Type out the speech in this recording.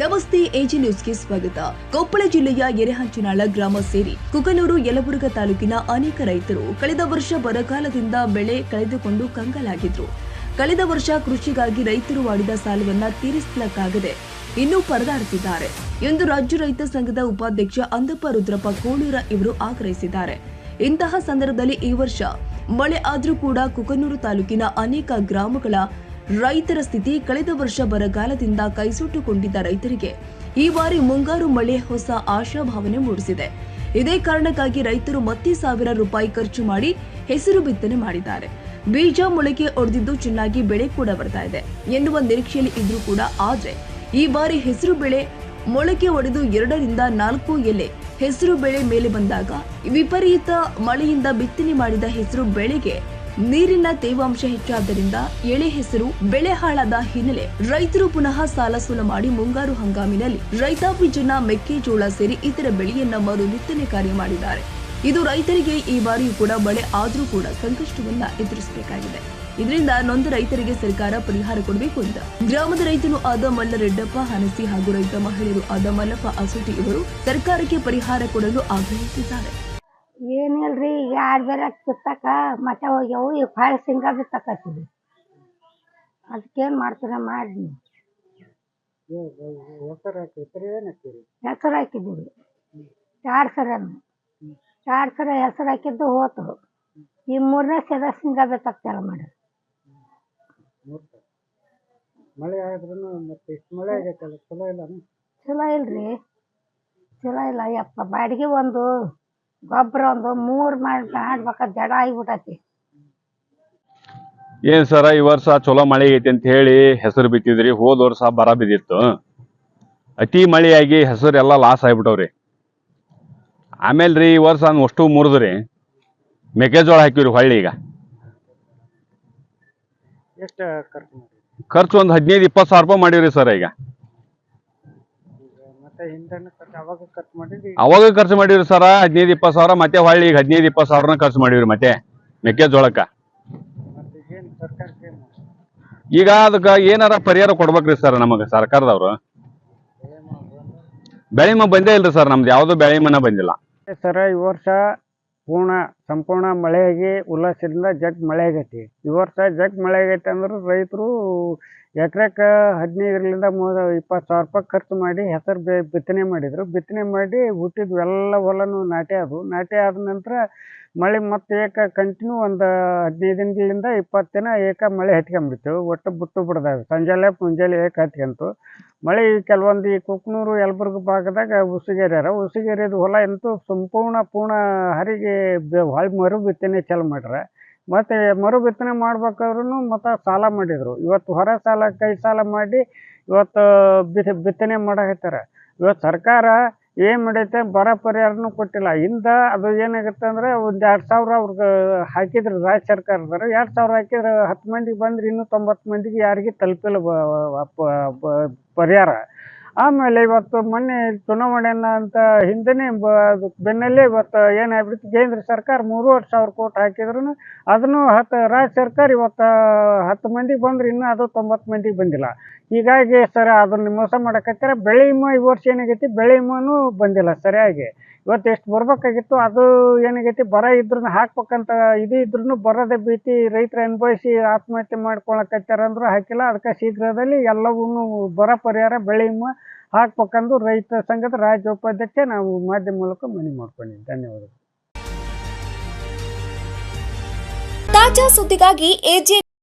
ನಮಸ್ತೆ ಎಜಿ ನ್ಯೂಸ್ಗೆ ಸ್ವಾಗತ. ಕೊಪ್ಪಳ ಜಿಲ್ಲೆಯ ಎರೆಹಂಚಿನಾಳ ಗ್ರಾಮ ಸೇರಿ ಕುಕನೂರು ಯಲಬುರ್ಗ ತಾಲೂಕಿನ ಅನೇಕ ರೈತರು ಕಳೆದ ವರ್ಷ ಬರಗಾಲದಿಂದ ಬೆಳೆ ಕಳೆದುಕೊಂಡು ಕಂಗಾಲಾಗಿದ್ರು. ಕಳೆದ ವರ್ಷ ಕೃಷಿಗಾಗಿ ರೈತರು ಮಾಡಿದ ಸಾಲವನ್ನ ತೀರಿಸಲಕ್ಕಾಗದೆ ಇನ್ನೂ ಪರದಾಡುತ್ತಿದ್ದಾರೆ. ಎಂದು ರಾಜ್ಯ ರೈತ ಸಂಘದ ಉಪಾಧ್ಯಕ್ಷ ಅಂದಪ್ಪ ರುದ್ರಪ್ಪ ಕೋಳೂರ ಇವರು ಆಗ್ರಹಿಸಿದ್ದಾರೆ. ಇಂತಹ ಸಂದರ್ಭದಲ್ಲಿ ಈ ವರ್ಷ ಮಳೆ ಆದ್ರೂ ಕೂಡ ಕುಕನೂರು ತಾಲೂಕಿನ ಅನೇಕ ಗ್ರಾಮಗಳ ರೈತರ ಸ್ಥಿತಿ ಕಳೆದ ವರ್ಷ ಬರಗಾಲದಿಂದ ಕೈಸುಟ್ಟುಕೊಂಡಿದ್ದ ರೈತರಿಗೆ ಈ ಬಾರಿ ಮುಂಗಾರು ಮಳೆ ಹೊಸ ಆಶಾಭಾವನೆ ಮೂಡಿಸಿದೆ. ಇದೇ ಕಾರಣಕ್ಕಾಗಿ ರೈತರು ಮತ್ತೆ ಸಾವಿರ ರೂಪಾಯಿ ಖರ್ಚು ಮಾಡಿ ಹೆಸರು ಬಿತ್ತನೆ ಮಾಡಿದ್ದಾರೆ. ಬೀಜ ಮೊಳಕೆ ಒಡೆದಿದ್ದು ಚೆನ್ನಾಗಿ ಬೆಳೆ ಕೂಡ ಬರ್ತಾ ಇದೆ ಎನ್ನುವ ನಿರೀಕ್ಷೆಯಲ್ಲಿ ಇದ್ರೂ ಕೂಡ ಆದ್ರೆ ಈ ಬಾರಿ ಹೆಸರು ಬೆಳೆ ಮೊಳಕೆ ಒಡೆದು ಎರಡರಿಂದ ನಾಲ್ಕು ಎಲೆ ಹೆಸರು ಬೆಳೆ ಮೇಲೆ ಬಂದಾಗ ವಿಪರೀತ ಮಳೆಯಿಂದ ಬಿತ್ತನೆ ಮಾಡಿದ ಹೆಸರು ಬೆಳೆಗೆ ನೀರಿನ ತೇವಾಂಶ ಹೆಚ್ಚಾದ್ದರಿಂದ ಎಳೆ ಹೆಸರು ಬೆಳೆ ಹಾಳಾದ ಹಿನ್ನೆಲೆ ರೈತರು ಪುನಃ ಸಾಲ ಸೂಲ ಮಾಡಿ ಮುಂಗಾರು ಹಂಗಾಮಿನಲ್ಲಿ ರೈತಾಪಿ ಜನ ಮೆಕ್ಕೆಜೋಳ ಸೇರಿ ಇತರ ಬೆಳೆಯನ್ನ ಮರು ಬಿತ್ತನೆ ಕಾರ್ಯ ಮಾಡಿದ್ದಾರೆ. ಇದು ರೈತರಿಗೆ ಈ ಬಾರಿಯೂ ಕೂಡ ಮಳೆ ಆದರೂ ಕೂಡ ಸಂಕಷ್ಟವನ್ನ ಎದುರಿಸಬೇಕಾಗಿದೆ. ಇದರಿಂದ ನೊಂದ ರೈತರಿಗೆ ಸರ್ಕಾರ ಪರಿಹಾರ ಕೊಡಬೇಕು ಅಂತ ಗ್ರಾಮದ ರೈತನು ಆದ ಮಲ್ಲರೆಡ್ಡಪ್ಪ ಹನಸಿ ಹಾಗೂ ರೈತ ಮಹಿಳೆಯರು ಆದ ಮಲ್ಲಪ್ಪ ಅಸೂಟಿ ಇವರು ಸರ್ಕಾರಕ್ಕೆ ಪರಿಹಾರ ಕೊಡಲು ಆಗ್ರಹಿಸಿದ್ದಾರೆ. ಏನಿಲ್ರಿ ಈಗ ಯಾರು ಬೇರೆ ಕಿತ್ತಾಕ ಮತ್ತೆ ಹೋಗ್ಯಾವು ಈಗ ಫಾಯ್ ಸಿಂಗ ಬಿತ್ತಕತ್ತೀವಿ. ಅದಕ್ಕೇನು ಮಾಡ್ತೀರ ಮಾಡಿ ಹೆಸರು ಹಾಕಿದ್ರಿ ಹಾಕಿದ್ದೀವಿ ಎರಡು ಸರನು? ಚಾರ್ ಸರ ಹೆಸರು ಹಾಕಿದ್ದು ಹೋತು. ಈ ಮೂರನೇ ಸರ ಸಿಂಗ ಬಿತ್ತಕ್ತಾರ ಮಾಡಿ ಮಳೆ ಆದ್ರೂ ಮತ್ತೆ ಮಳೆ ಆಗೈತಲ್ಲ ಚಲೋ ಇಲ್ಲ ಚಲೋ ಇಲ್ರಿ. ಚಲೋ ಇಲ್ಲ ಯಪ್ಪ ಬಾಡಿಗೆ ಒಂದು ಗೊಬ್ಬರ ಒಂದು ಮೂರ್ ಮಾಡಿ ಮಾಡ್ಬೇಕಾ ಜಡ ಆಗಿಬಿಟ್ಟತಿ ಏನ್ ಸರ ಈ ವರ್ಷ ಚಲೋ ಮಳೆ ಐತಿ ಅಂತ ಹೇಳಿ ಹೆಸರು ಬಿತ್ತಿದ್ರಿ ಹೋದ ವರ್ಷ ಬರ ಬಿದ್ದಿತ್ತು. ಅತಿ ಮಳೆಯಾಗಿ ಹೆಸರು ಎಲ್ಲ ಲಾಸ್ ಆಗ್ಬಿಟ್ಟವ್ರಿ. ಆಮೇಲೆ ರೀ ಈ ವರ್ಷ ಅಷ್ಟು ಮುರಿದ್ರಿ. ಮೆಕ್ಕೆಜೋಳ ಹಾಕಿವ್ರಿ ಹೊಳ್ಳಿ ಈಗ. ಎಷ್ಟು ಖರ್ಚು ಖರ್ಚು ಒಂದು ಹದಿನೈದು ಇಪ್ಪತ್ತು ಸಾವಿರ ರೂಪಾಯಿ ಮಾಡಿವ್ರಿ ಸರ್ ಈಗ ಈಗ ಮತ್ತೆ ಹಿಂದೆನೂ ಖರ್ಚು ಅವಾಗ ಖರ್ಚು ಮಾಡಿವ್ರಿ ಸರ ಹದಿನೈದು ಇಪ್ಪತ್ತು ಸಾವಿರ ಮತ್ತೆ ಹೊಳ್ಳಿ ಈಗ ಹದಿನೈದು ಇಪ್ಪತ್ತು ಸಾವಿರನ ಖರ್ಚು ಮಾಡಿವ್ರಿ ಮತ್ತೆ ಮೆಕ್ಕೆಜೋಳಕ್ಕ. ಈಗ ಅದಕ್ಕೆ ಏನಾರ ಪರಿಹಾರ ಕೊಡ್ಬೇಕ್ರಿ ಸರ್ ನಮಗೆ ಸರ್ಕಾರದವ್ರು. ಬೆಳೆ ಮ ಬಂದೇ ಇಲ್ರಿ ಸರ್ ನಮ್ದು ಯಾವ್ದು ಬೆಳೆ ಮನ ಬಂದಿಲ್ಲ. ಸರ್ ಈ ವರ್ಷ ಪೂರ್ಣ ಸಂಪೂರ್ಣ ಮಳೆಯಾಗಿ ಉಲ್ಲಾಸದಿಂದ ಜಗ್ ಮಳೆ ಆಗೈತಿ. ಈ ವರ್ಷ ಜಗ್ ಮಳೆ ಆಗೈತಿ ಅಂದ್ರೆ ರೈತರು ಎಕರೆಕ್ಕೆ ಹದಿನೈದರಿಂದ ಮೂವತ್ತು ಇಪ್ಪತ್ತು ಸಾವಿರ ರೂಪಾಯಿ ಖರ್ಚು ಮಾಡಿ ಹೆಸರು ಬೆ, ಬಿತ್ತನೆ ಮಾಡಿದರು. ಬಿತ್ತನೆ ಮಾಡಿ ಹುಟ್ಟಿದ್ವು ಎಲ್ಲ ಹೊಲನೂ ನಾಟಿ ಆದವು. ನಾಟಿ ಆದ ನಂತರ ಮಳೆ ಮತ್ತೆ ಏಕ ಕಂಟಿನ್ಯೂ ಒಂದು ಹದಿನೈದು ದಿನಗಳಿಂದ ಇಪ್ಪತ್ತು ದಿನ ಏಕ ಮಳೆ ಹತ್ಕೊಂಬಿಡ್ತೇವೆ ಒಟ್ಟು ಬಿಟ್ಟು ಬಿಡ್ದಾವೆ. ಸಂಜೆಲೆ ಮುಂಜಾನೆ ಏಕ ಹತ್ಕೊಂತು. ಮಳೆ ಕೆಲವೊಂದು ಈ ಕುಕ್ನೂರು, ಯಲಬುರ್ಗ ಭಾಗದಾಗ ಉಸುಗೇರ್ಯಾರ. ಉಸುಗೇರಿದ ಹೊಲ ಅಂತೂ ಸಂಪೂರ್ಣ ಪೂರ್ಣ ಹರಿಗೆ ಬೆ- ಹೊಳ್ ಮರು ಬಿತ್ತನೆ ಚಾಲು ಮಾಡ್ಯಾರ. ಮತ್ತು ಮರು ಬಿತ್ತನೆ ಮಾಡ್ಬೇಕಾದ್ರೂ ಮತ್ತು ಸಾಲ ಮಾಡಿದರು. ಇವತ್ತು ಹೊರ ಸಾಲ, ಕೈ ಸಾಲ ಮಾಡಿ ಇವತ್ತು ಬಿತ್, ಬಿತ್ತನೆ ಮಾಡಾಕತ್ತಾರ. ಇವತ್ತು ಸರ್ಕಾರ ಏನು ಮಾಡೈತೆ ಬರ ಪರಿಹಾರನೂ ಕೊಟ್ಟಿಲ್ಲ. ಹಿಂದ ಅದು ಏನಾಗುತ್ತೆ ಅಂದ್ರೆ ಒಂದು ಎರಡು ಸಾವಿರ ಅವ್ರಿಗೆ ಹಾಕಿದ್ರು ರಾಜ್ಯ ಸರ್ಕಾರದವರು. ಎರಡು ಸಾವಿರ ಹಾಕಿದ್ರೆ ಹತ್ತು ಮಂದಿಗೆ ಬಂದ್ರೆ ಇನ್ನೂ ತೊಂಬತ್ತು ಮಂದಿಗೆ ಯಾರಿಗೆ ತಲುಪಿಲ್ಲ ಪರಿಹಾರ. ಆಮೇಲೆ ಇವತ್ತು ಮೊನ್ನೆ ಚುನಾವಣೆಯನ್ನ ಅಂತ ಹಿಂದೆನೇ ಬೆನ್ನಲ್ಲೇ ಇವತ್ತು ಏನಾಗ್ಬಿಡ್ತು? ಕೇಂದ್ರ ಸರ್ಕಾರ ಮೂರುವರೆ ಸಾವಿರ ಕೋಟಿ ಹಾಕಿದ್ರು ಅದನ್ನು ಹತ್ತು ರಾಜ್ಯ ಸರ್ಕಾರ ಇವತ್ತು ಹತ್ತು ಮಂದಿಗೆ ಬಂದ್ರೆ, ಇನ್ನೂ ಅದು ತೊಂಬತ್ತು ಮಂದಿಗೆ ಬಂದಿಲ್ಲ. ಹೀಗಾಗಿ ಸರ್ ಅದನ್ನ ಮೋಸ ಮಾಡಕತ್ತಾರೆ. ಬೆಳೆ ವಿಮೆ ಈ ವರ್ಷ ಏನಾಗೈತಿ? ಬೆಳೆ ವಿಮೆನೂ ಬಂದಿಲ್ಲ ಸರಿಯಾಗಿ. ಇವತ್ತು ಎಷ್ಟು ಬರ್ಬೇಕಾಗಿತ್ತು, ಅದು ಏನಾಗೈತಿ, ಬರ ಇದ್ರೂ ಹಾಕ್ಬೇಕಂತ ಇದು ಇದ್ರೂ ಬರೋದೇ ಭೀತಿ, ರೈತರ ಅನುಭವಿಸಿ ಆತ್ಮಹತ್ಯೆ ಮಾಡ್ಕೊಳಕತ್ತಾರ ಅಂದ್ರೂ ಹಾಕಿಲ್ಲ. ಅದಕ್ಕೆ ಶೀಘ್ರದಲ್ಲಿ ಎಲ್ಲವೂ ಬರ ಪರಿಹಾರ, ಬೆಳೆ ಹಾಕ್ಬೇಕಂದು ರೈತ ಸಂಘದ ರಾಜ್ಯ ಉಪಾಧ್ಯಕ್ಷ ನಾವು ಮಾಧ್ಯಮ ಮೂಲಕ ಮನವಿ ಮಾಡ್ಕೊಂಡಿದ್ದೀವಿ. ಧನ್ಯವಾದಗಳು. ತಾಜಾ ಸುದ್ದಿಗಾಗಿ ಎಜೆ